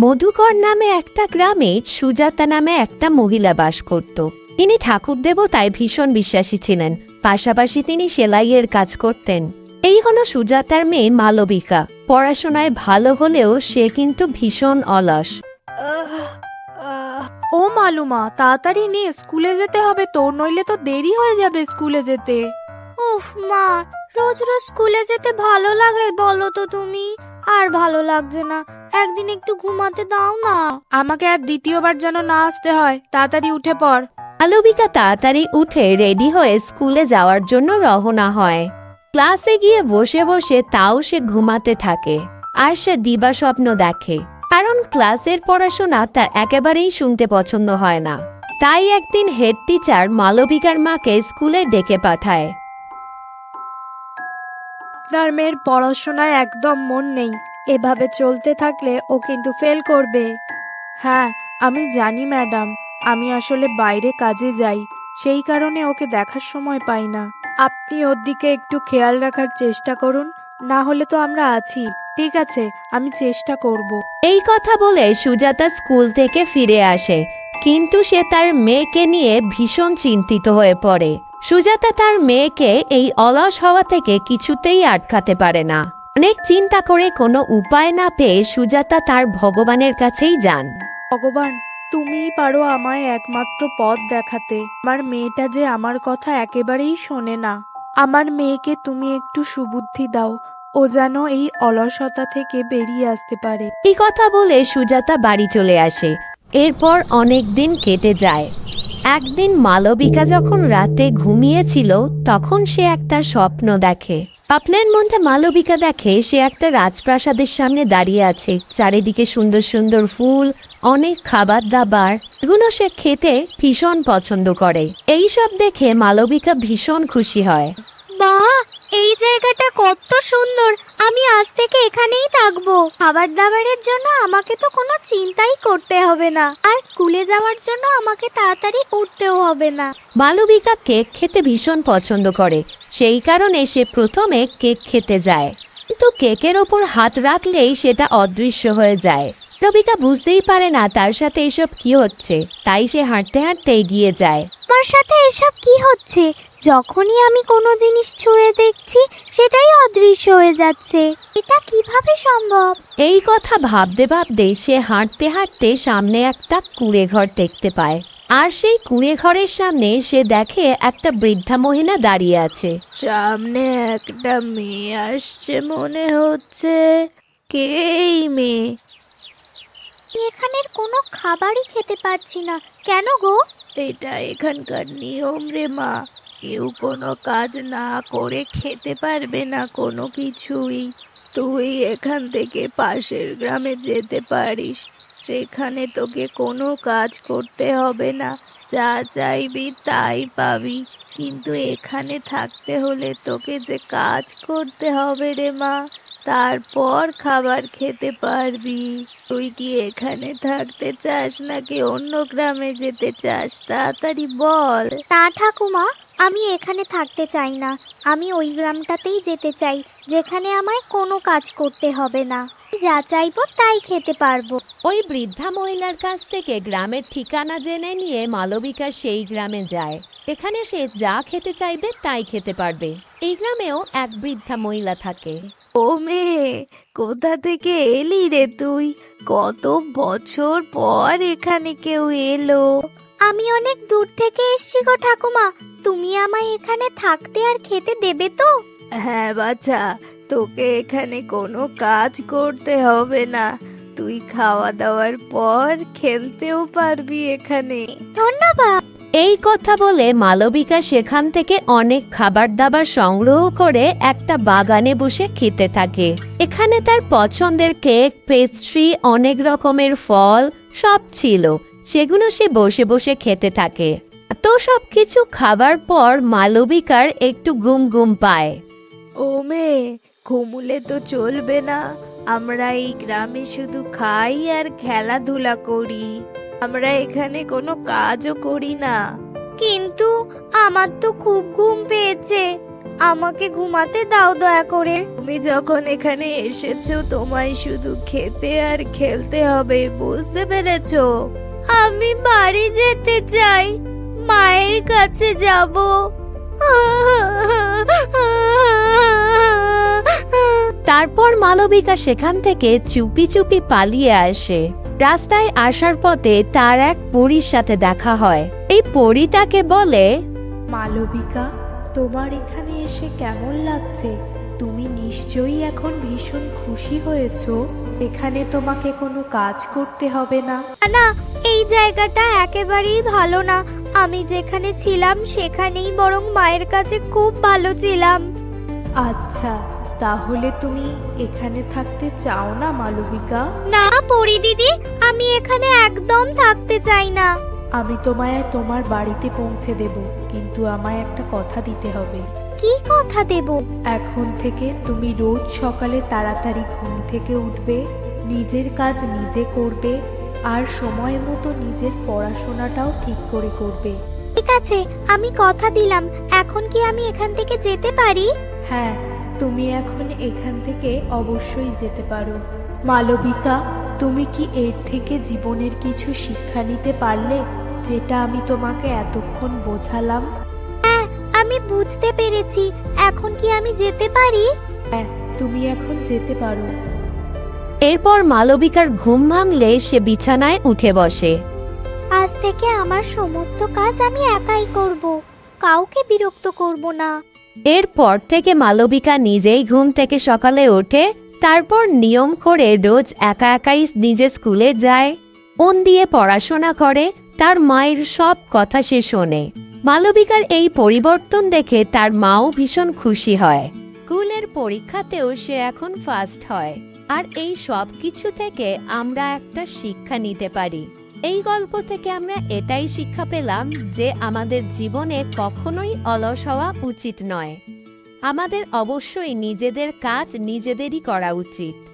মধুকর নামে একটা গ্রামে সুজাতা নামে একটা মহিলা বাস করত। তিনি ঠাকুর দেবতায় ভীষণ বিশ্বাসী ছিলেন। পাশাপাশি তিনি সেলাইয়ের কাজ করতেন। এই হলো সুজাতার মেয়ে মালবিকা। পড়াশোনায় ভালো হলেও সে কিন্তু ভীষণ অলস। ও মালুমা তাড়াতাড়ি নে স্কুলে যেতে হবে তো নইলে তো দেরি হয়ে যাবে স্কুলে যেতে। উফ মা রোজ রোজ স্কুলে যেতে ভালো লাগে বলো তো তুমি। আর ভালো লাগছে না। একদিন একটু ঘুমাতে দাও না। আমাকে আর দ্বিতীয়বার যেন না আসতে হয় তাড়াতাড়ি উঠে পড়। মালবিকা তাড়াতাড়ি উঠে রেডি হয়ে স্কুলে যাওয়ার জন্য রওনা হয়। ক্লাসে গিয়ে বসে বসে তাও সে ঘুমাতে থাকে আর সে দিবা স্বপ্ন দেখে। কারণ ক্লাসের পড়াশোনা তার একেবারেই শুনতে পছন্দ হয় না। তাই একদিন হেড টিচার মালবিকার মাকে স্কুলে ডেকে পাঠায়। আপনার মেয়ের পড়াশোনায় একদম মন নেই। এভাবে চলতে থাকলে ও কিন্তু ফেল করবে। হ্যাঁ আমি জানি ম্যাডাম, আমি আসলে বাইরে কাজে যাই। সেই কারণে ওকে দেখার সময় পাই না। আপনি ওর দিকে একটু খেয়াল রাখার চেষ্টা করুন, না হলে তো আমরা আছি। ঠিক আছে, আমি চেষ্টা করব। এই কথা বলে সুজাতা স্কুল থেকে ফিরে আসে, কিন্তু সে তার মেয়েকে নিয়ে ভীষণ চিন্তিত হয়ে পড়ে। সুজাতা তার মেয়েকে এই অলস হওয়া থেকে কিছুতেই আটকাতে পারে না। অনেক চিন্তা করে কোনো উপায় না পেয়ে সুজাতা তার ভগবানের কাছেই যান। ভগবান তুমিই পারো আমায় একমাত্র পথ দেখাতে। আমার মেয়েটা যে আমার কথা একেবারেই শোনে না। আমার মেয়েকে তুমি একটু সুবুদ্ধি দাও। ও যেন এই অলসতা থেকে বেরিয়ে আসতে পারে। এই কথা বলে সুজাতা বাড়ি চলে আসে। এরপর অনেক দিন কেটে যায়। একদিন মালবিকা যখন রাতে ঘুমিয়েছিল, তখন সে একটা স্বপ্ন দেখে। স্বপ্নের মধ্যে মালবিকা দেখে সে একটা রাজপ্রাসাদের সামনে দাঁড়িয়ে আছে। চারিদিকে সুন্দর সুন্দর ফুল, অনেক খাবার দাবার, এগুলো সে খেতে ভীষণ পছন্দ করে। এই সব দেখে মালবিকা ভীষণ খুশি হয়। বা, এই জায়গাটা কত সুন্দর। আমি আজ থেকে এখানেই থাকব। খাবার দাবারের জন্য আমাকে তো কোনো চিন্তাই করতে হবে না। আর স্কুলে যাওয়ার জন্য আমাকে তাড়াতাড়ি উঠতেও হবে না। মালবিকা কেক খেতে ভীষণ পছন্দ করে। সেই কারণে সে প্রথমে কেক খেতে যায়। কিন্তু কেকের ওপর হাত রাখলেই সেটা অদৃশ্য হয়ে যায়। রবিকা বুঝতেই পারে না তার সাথে এসব কি হচ্ছে। তাই সে হাঁটতে হাঁটতে এগিয়ে যায়। আমার সাথে এসব কি হচ্ছে? যখনই আমি কোনো জিনিস ছুঁয়ে দেখছি সেটাই অদৃশ্য হয়ে যাচ্ছে। এটা কীভাবে সম্ভব? এই কথা ভাবতে ভাবতে সে হাঁটতে হাঁটতে সামনে একটা কুঁড়ে ঘর দেখতে পায়। আর সেই কুঁড়ে ঘরের সামনে সে দেখে একটা বৃদ্ধা মহিলা দাঁড়িয়ে আছে। সামনে একটা মেয়ে আসছে মনে হচ্ছে। কে এই মেয়ে? এখানের কোনো খাবারই খেতে পারছি না। কেন গো? এটা এখানকার নিয়ম রে মা। কেউ কোনো কাজ না করে খেতে পারবে না কোনো কিছুই। তুই এখান থেকে পাশের গ্রামে যেতে পারিস। সেখানে তোকে কোনো কাজ করতে হবে না। যা চাইবি তাই পাবি। কিন্তু এখানে থাকতে হলে তোকে যে কাজ করতে হবে রে মা। তারপর খাবার খেতে পারবি। তুই কি এখানে থাকতে চাস নাকি অন্য গ্রামে যেতে চাস? তাড়াতাড়ি বল। না ঠাকুমা আমি এখানে থাকতে চাই না। আমি ওই গ্রামটাতেই যেতে চাই যেখানে আমায় কোনো কাজ করতে হবে না। যা চাইব তাই খেতে পারব। ওই বৃদ্ধা মহিলার কাছ থেকে গ্রামের ঠিকানা জেনে নিয়ে মালবিকা সেই গ্রামে যায়। এখানে সে যা খেতে চাইবে তাই খেতে পারবে। এই গ্রামেও এক বৃদ্ধা মহিলা থাকে। ও মেয়ে কোথা থেকে এলি রে তুই? কত বছর পর এখানে কেউ এলো। আমি অনেক দূর থেকে এসছি গো ঠাকুমা। তুমি আমায় এখানে থাকতে আর খেতে দেবে তো? হ্যাঁ বাছা তোকে এখানে কোনো কাজ করতে হবে না। তুই খাওয়া দাওয়ার পর খেলতেও পারবি এখানে। ধন্যবাদ। এই কথা বলে মালবিকা সেখান থেকে অনেক খাবার দাবার সংগ্রহ করে একটা বাগানে বসে খেতে থাকে। এখানে তার পছন্দের কেক, পেস্ট্রি, অনেক রকমের ফল সব ছিল। সেগুলো সে বসে বসে খেতে থাকে। তো সব কিছু খাবার পর মালবিকার একটু গুম গুম পায়। ও মেয়ে, ঘুমুলে তো চলবে না। আমরা এই গ্রামে শুধু খাই আর খেলাধুলা করি। আমরা এখানে কোনো কাজও করি না। কিন্তু আমার তো খুব ঘুম পেয়েছে। আমাকে ঘুমাতে দাও দয়া করে। তুমি যখন এখানে এসেছ তোমায় শুধু খেতে আর খেলতে হবে বুঝতে পেরেছ? আমি বাড়ি যেতে চাই। মায়ের কাছে যাব। তারপর মালবিকা সেখান থেকে চুপি চুপি পালিয়ে আসে। রাস্তায় আসার পথে তার এক পরীর সাথে দেখা হয়। এই পরী তাকে বলে মালবিকা তোমার এখানে এসে কেমন লাগছে? তুমি নিশ্চয়ই এখন ভীষণ খুশি হয়েছো। এখানে তোমাকে কোনো কাজ করতে হবে না। না এই জায়গাটা একেবারেই ভালো না। আমি যেখানে ছিলাম সেখানেই বরং মায়ের কাছে খুব ভালো ছিলাম। আচ্ছা তাহলে তুমি এখানে থাকতে চাও না মালবিকা? না পরি দিদি আমি এখানে একদম থাকতে চাই না। আমি তোমায় তোমার বাড়িতে পৌঁছে দেব কিন্তু আমায় একটা কথা দিতে হবে। কি কথা দেব? এখন থেকে তুমি রোজ সকালে তাড়াতাড়ি ঘুম থেকে উঠবে নিজের কাজ নিজে করবে আর সময় মতো নিজের পড়াশোনাটাও ঠিক করে করবে। ঠিক আছে আমি কথা দিলাম। এখন কি আমি এখান থেকে যেতে পারি? হ্যাঁ তুমি এখন এখান থেকে অবশ্যই যেতে পারো। মালবিকা তুমি কি এর থেকে জীবনের কিছু শিক্ষা নিতে পারলে যেটা আমি তোমাকে এতক্ষণ বোঝালাম? হ্যাঁ আমি বুঝতে পেরেছি। এখন কি আমি যেতে পারি? হ্যাঁ তুমি এখন যেতে পারো। এরপর মালবিকার ঘুম ভাঙলে সে বিছানায় উঠে বসে। আজ থেকে আমার সমস্ত কাজ আমি একাই করব। কাউকে বিরক্ত করব না। এরপর থেকে মালবিকা নিজেই ঘুম থেকে সকালে ওঠে, তারপর নিয়ম করে রোজ একা একাই নিজে স্কুলে যায়, মন দিয়ে পড়াশোনা করে, তার মায়ের সব কথা সে শোনে। মালবিকার এই পরিবর্তন দেখে তার মাও ভীষণ খুশি হয়। স্কুলের পরীক্ষাতেও সে এখন ফার্স্ট হয়। আর এই সব কিছু থেকে আমরা একটা শিক্ষা নিতে পারি। এই গল্প থেকে আমরা এটাই শিক্ষা পেলাম যে আমাদের জীবনে কখনোই অলস হওয়া উচিত নয়। আমাদের অবশ্যই নিজেদের কাজ নিজেদেরই করা উচিত।